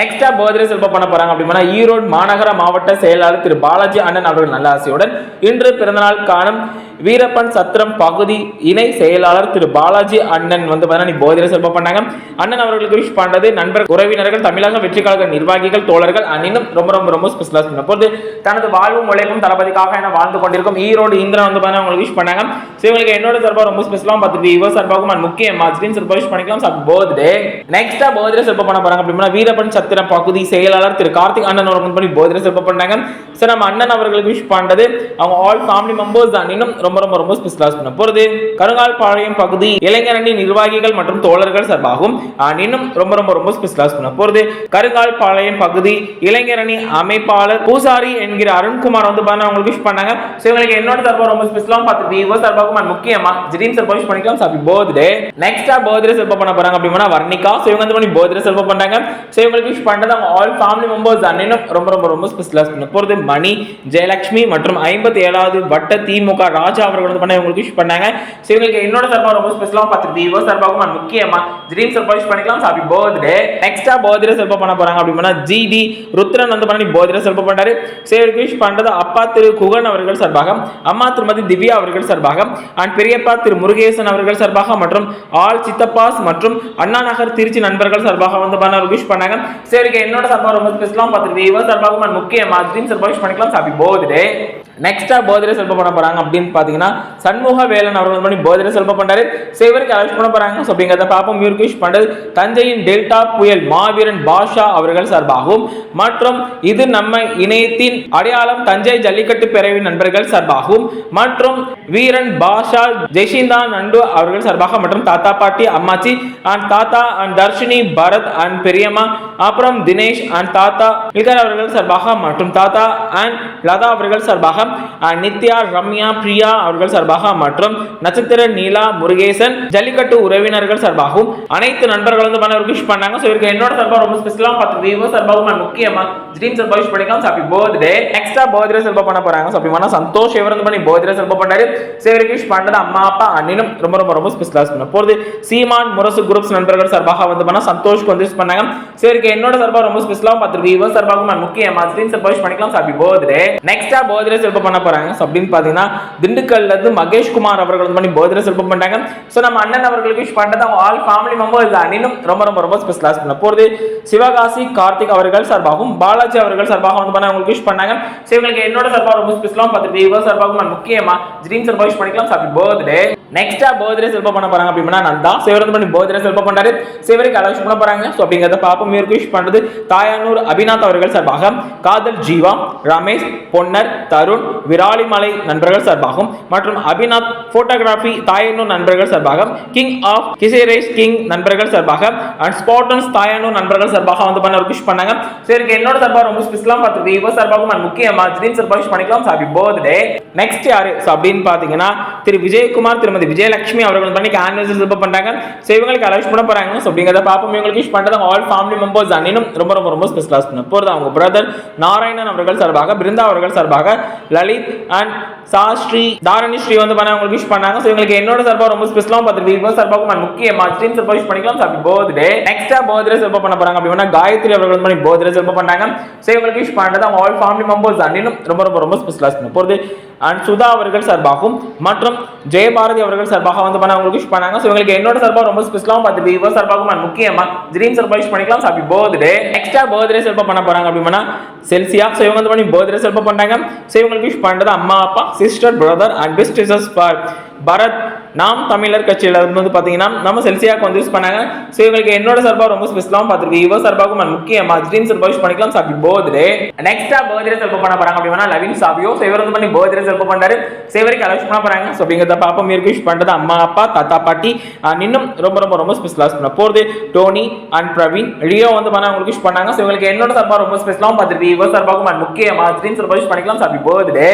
நெக்ஸ்டா birthday செல்வம் பண்ண போறாங்க. அப்படின்னா ஈரோடு மாநகர மாவட்ட செயலாளர் திரு பாலாஜி அண்ணன் அவர்கள் நல்ல ஆசையுடன் இன்று பிறந்தநாள் காணும் வீரப்பன் சத்திரம் பகுதி இணை செயலாளர் திரு பாலாஜி அண்ணன் வந்து பார்த்தீங்கன்னா நீ போதிர செல்வம் பண்ணாங்க. அண்ணன் அவர்களுக்கு விஷ் பண்ணது நண்பர் உறவினர்கள் தமிழக வெற்றி கழக நிர்வாகிகள் தோழர்கள் அண்ணனும் ரொம்ப ரொம்ப ரொம்ப ஸ்பெஷலாக சொன்ன போது தனது வாழ்வும் உழைப்பும் தளபதிக்காக என வாழ்ந்து கொண்டிருக்கும் ஈரோடு இந்திரன் வந்து பார்த்தீங்கன்னா உங்களுக்கு விஷ் பண்ணாங்க. ஸோ இவங்களுக்கு என்னோட சார்பாக ரொம்ப ஸ்பெஷலாக பார்த்துட்டு இவர் சார்பாகவும் நான் முக்கியமா மாஸ்டின் சார் விஷ் பண்ணிக்கலாம். சார் பர்த்டே நெக்ஸ்டா பர்த்டே சிறப்பு பண்ண போறாங்க அப்படின்னா வீரப்பன் சத்திர பகுதி செயலாளர் திரு கார்த்திக் அண்ணன் அவர்கள் பண்ணி பர்த்டே சிறப்பு பண்ணாங்க சார் நம்ம அண்ணன் அவர்களுக்கு விஷ் பண்ணுறது அவங்க ஆல் ஃபேமிலி மெம்பர்ஸ் தான். இன்னும் ரொம்ப ரொம்ப ரொம்ப ஸ்பெஷலாக பண்ண போறது கருங்கால் பாளையம் பகுதி இளைஞரணி நிர்வாகிகள் மற்றும் தோழர்கள் சார்பாகவும் இன்னும் ரொம்ப ரொம்ப ரொம்ப ஸ்பெஷலாக பண்ண போறது கருங்கால் பாளையம் பகுதி இளைஞரணி அமைப்பாளர் பூசாரி என்கிற அருண்குமார் வந்து பாருங்க அவங்களுக்கு விஷ் பண்ணாங்க. ஸோ இவங்களுக்கு என்னோட சார்பாக ரொம்ப ஸ்பெஷலாக பார்த்துட்டு இவர் சார்பாக and முக்கியமா ஜிரீம் சார் பப்ளிஷ் பண்ணிக்கலாம் ஹாப்பி பர்த்டே நெக்ஸ்டா பர்த்டே செல்ப பண்ண போறாங்க அப்படின்னா வர்ணிகா ஸோ இவங்க வந்து பண்ணி பர்த்டே செல்ப பண்ணாங்க ஸோ இவங்களுக்கு விஷ் பண்றது அவங்க ஆல் ஃபேமிலி மெம்பர்ஸ் அண்ணனும் ரொம்ப ரொம்ப ரொம்ப ஸ்பெஷலாக பண்ண போறது மணி ஜெயலட்சுமி மற்றும் ஐம்பத்தி ஏழாவது வட்ட திமுக ராஜா அவர்கள் வந்து பண்ண இவங்களுக்கு விஷ் பண்ணாங்க. ஸோ இவங்களுக்கு என்னோட சார்பாக ரொம்ப ஸ்பெஷலாக பார்த்துட்டு இவர் சார்பாகவும் நான் முக்கியமா ஜிரீம் சார்பாக விஷ் பண்ணிக்கலாம் ஹாப்பி பர்த்டே நெக்ஸ்டா பர்த்டே செல்ப பண்ண போறாங்க அப்படின்னா ஜிடி ருத்ரன் வந்து பண்ணி பர்த்டே செல்ப பண்ணாரு ஸோ இவருக்கு விஷ் பண்றது அப்பா திரு குகன் அவர்கள் சார்பாக அம்மா திருமதி திவ்யா அவர்கள் சார்பாக அண்ட் பெரியப்பா திரு முருகேசன் அவர்கள் சார்பாக மற்றும் ஆல் சித்தப்பாஸ் மற்றும் அண்ணா நகர் திருச்சி நண்பர்கள் சார்பாக வந்து பண்ண விஷ் பண்ணாங்க. சரிங்க என்னோட சார்பாக ரொம்ப பேசலாம் பார்த்துட்டு சார்பாக நான் முக்கியமா ட்ரீம் சார்பாக விஷ் பண்ணிக்கலாம். ஹாப்பி போகுது நெக்ஸ்டா போதிரை செல்ப பண்ண போறாங்க அப்படின்னு பாத்தீங்கன்னா சண்முக வேலன் அவர்கள் பண்ணி போதிரை செல்ப பண்றாரு. ஸோ இவருக்கு பண்ண போறாங்க. ஸோ அப்படிங்கிறத பார்ப்போம். இவருக்கு விஷ் பண்றது. தஞ்சையின் டெல்டா புயல் மாவீரன் பாஷா அவர்கள் சார்பாகவும் மற்றும் இது நம்ம இணையத்தின் அடையாளம் தஞ்சை ஜல்லிக்கட்டு பேரவை நண்பர்கள் சார்பாகவும் மற்றும் வீரன் பாஷா ஜெஷிந்தா நண்டு அவர்கள் சார்பாக மற்றும் தாத்தா பாட்டி அம்மாச்சி அண்ட் தாத்தா அண்ட் தர்ஷினி பரத் அண்ட் பெரியம்மா அப்புறம் தினேஷ் அண்ட் தாத்தா இதர் அவர்கள் சார்பாக மற்றும் தாத்தா அண்ட் லதா அவர்கள் சார்பாக அண்ட் நித்யா ரம்யா பிரியா அவர்கள் சார்பாக மற்றும் நட்சத்திர நீலா முருகேசன் ஜல்லிக்கட்டு உறவினர்கள் சார்பாகவும் அனைத்து நண்பர்கள் வந்து பண்ண விஷ் பண்ணாங்க. ஸோ இவருக்கு என்னோட சார்பாக ரொம்ப ஸ்பெஷலாக பார்த்து விவோ சார்பாகவும் நான் முக்கியமா ட்ரீம் சார்பாக விஷ் பண்ணிக்கலாம். ஹாப்பி பர்த்டே எக்ஸ்ட்ரா பர்த்டே சார்பாக பண்ண போகிறாங்க ஸோ அப்படி பண்ணா சந்தோஷ் இவர் வந்து பண்ணி பர்த்டே சார்பாக பண்ணாரு. ஸோ இவருக்கு விஷ் பண்ணது அம்மா அப்பா அண்ணனும் ரொம்ப ரொம்ப ரொம்ப ஸ்பெஷலாக பண்ண போகிறது சீமான் முரசு குரூப்ஸ் நண்பர்கள் சார்பாக வந்து பண்ணா சந்தோஷ்க்கு வந்து விஷ் பண்ணாங்க. ஸோ இவருக்கு என்னோட சார்பாக ரொம்ப ஸ்பெஷலாக பார்த்து விவோ சார்பாகவும் நான் முக்கியமா ட்ரீம் சார்பாக விஷ் பண்ணிக்கலாம். ஹாப்பி பர்த்டே நெக்ஸ்ட்டாக பர்த்டே செல்ப பண்ண போறாங்க. ஸோ அப்படின்னு பார்த்தீங்கன்னா திண்டுக்கல்ல இருந்து மகேஷ் அவர்கள் வந்து பண்ணி பர்த்டே செல்பம் பண்ணிட்டாங்க. ஸோ நம்ம அண்ணன் அவர்களுக்கு விஷ் பண்ணுறது அவங்க ஆல் ஃபேமிலி மெம்பர் மெம்பர்ஸ் அண்ணனும் ரொம்ப ரொம்ப ரொம்ப ஸ்பெஷலாக பண்ண போகிறது சிவகாசி கார்த்திக் அவர்கள் சார்பாகவும் பாலாஜி அவர்கள் சார்பாக வந்து பண்ண அவங்களுக்கு விஷ் பண்ணாங்க. ஸோ இவங்களுக்கு என்னோட சார்பாக ரொம்ப ஸ்பெஷலாக பார்த்துட்டு இவர் சார்பாகவும் நான் முக்கியமாக ட்ரீம் சார்பாக விஷ் பண்ணிக்கலாம். ஹாப்பி பர்த்டே நெக்ஸ்டா பர்த்டே செல்ப பண்ண போறாங்க அப்படின்னா நந்தா. ஸோ வந்து பண்ணி பர்த்டே செல்ப பண்ணாரு சிவருக்கு அலோஷ் பண்ண போறாங்க. ஸோ அப்படிங்கிறத பார்ப்போம். இவருக்கு விஷ் பண்ணுறது தாயானூர் அபிநாத் அவர்கள் சார்பாக. காதல் ஜீவா ரமேஷ் பொன்னர் தருண் விராலிமலை நண்பர்கள் சார்பாகவும் மற்றும் அபிநாத் போட்டோகிராஃபி தாயனு நண்பர்கள் சார்பாக கிங் ஆஃப் கிசேரேஸ் கிங் நண்பர்கள் சார்பாக அண்ட் ஸ்பாட்டன்ஸ் தாயனு நண்பர்கள் சார்பாக வந்து பண்ண விஷ் பண்ணாங்க. சரி என்னோட சார்பாக ரொம்ப ஸ்பெஷலாக பார்த்துருக்கு இவ சார்பாகவும் நான் முக்கியமாக ஜிதின் சார்பாக விஷ் பண்ணிக்கலாம். ஹாப்பி பர்த்டே நெக்ஸ்ட் யாரு? அப்படின்னு பார்த்தீங்கன்னா திரு விஜயகுமார் திருமதி விஜயலட்சுமி அவர்கள் பண்ணி ஆனிவர்சரி செல்ப பண்றாங்க. ஸோ இவங்களுக்கு பண்ண போறாங்க. ஸோ அப்படிங்கிறத பார்ப்போம். இவங்களுக்கு விஷ் பண்ணுறது ஆல் ஃபேமிலி மெம்பர்ஸ் அண்ணனும் ரொம்ப ரொம்ப ரொம்ப ஸ்பெஷலாக பண்ண போகிறது அவங்க பிரதர் நாராயணன் அவர்கள் சார்பாக பிருந்தா அவர்கள் சார்பாக லலித் அண்ட் சாஸ்ரீ தாரணி ஸ்ரீ வந்து பண்ண அவங்களுக்கு விஷ் பண்ணாங்க. ஸோ இவங்களுக்கு என்னோட சார்பாக ரொம்ப ஸ்பெஷலாக பார்த்துட்டு இவங்க சார்பாக நான் முக்கியமா ஸ்ட்ரீம் சார்பாக விஷ் பண்ணிக்கலாம். சார் பர்த்டே நெக்ஸ்டா பர்த்டே செல்ப பண்ண போறாங்க. அப்படின்னா காயத்ரி அவர்கள் பண்ணி பர்த்டே செல்ப பண்ணாங்க ஸோ இவங்களுக்கு விஷ் பண்ணுறது அவங்க ஆல் ஃபேமிலி மெம்பர்ஸ் அண்ணனும் ரொம்ப ரொம்ப ரொம்ப ஸ்பெஷலாக பண்ண போகிறது அண்ட் சுதா அவர்கள் சார்பாகவும் மற்றும் ஜெயபாரதி அவர்கள் சார்பாக வந்து பண்ண அவங்களுக்கு விஷ் பண்ணாங்க. ஸோ இவங்களுக்கு என்னோட சார்பாக ரொம்ப ஸ்பெஷலாகவும் பார்த்துட்டு இவர் சார்பாகவும் நான் முக்கியமா ட்ரீம் சார்பாக விஷ் பண்ணிக்கலாம். ஹாப்பி பர்த்டே எக்ஸ்ட்ரா பர்த்டே சார்பாக பண்ண போகிறாங்க அப்படின்னா செல்சியா ஸோ இவங்க வந்து பண்ணி பர்த்டே சார்பாக பண்ணாங்க. ஸோ இவங்களுக்கு விஷ் பண்ணுறது அம்மா அப்பா sister brother and best wishes for Bharath Naam Tamilar கட்சியில் இருந்து வந்து பார்த்தீங்கன்னா நம்ம செல்சியாக்கு வந்து யூஸ் பண்ணாங்க. ஸோ இவங்களுக்கு என்னோட சார்பாக ரொம்ப ஸ்பெஷலாகவும் பார்த்துருக்கு இவ சார்பாகவும் நான் முக்கியமா ஜிரீன் சார்பாக யூஸ் பண்ணிக்கலாம். சாப்பி பர்த்டே நெக்ஸ்ட்டாக பர்த்டே செல்ப பண்ண போறாங்க அப்படின்னா லவின் சாபியோ ஸோ இவர் வந்து பண்ணி பர்த்டே செல்ப பண்ணாரு ஸோ இவருக்கு அலோஸ் பண்ண போறாங்க. ஸோ அப்படிங்கிறத பாப்பா மீருக்கு யூஸ் பண்ணுறது அம்மா அப்பா தாத்தா பாட்டி இன்னும் ரொம்ப ரொம்ப ரொம்ப ஸ்பெஷலாக பண்ண போகிறது டோனி அண்ட் பிரவீன் லியோ வந்து பண்ண அவங்களுக்கு யூஸ் பண்ணாங்க. ஸோ இவங்களுக்கு என்னோட சார்பாக ரொம்ப ஸ்பெஷலாகவும் பார்த்துருக்கு இவ சார்பாகவும் முக்கியமா ஜிரீன் சார்பாக யூஸ் பண்ணிக்கலாம். சாப்பி பர்த்டே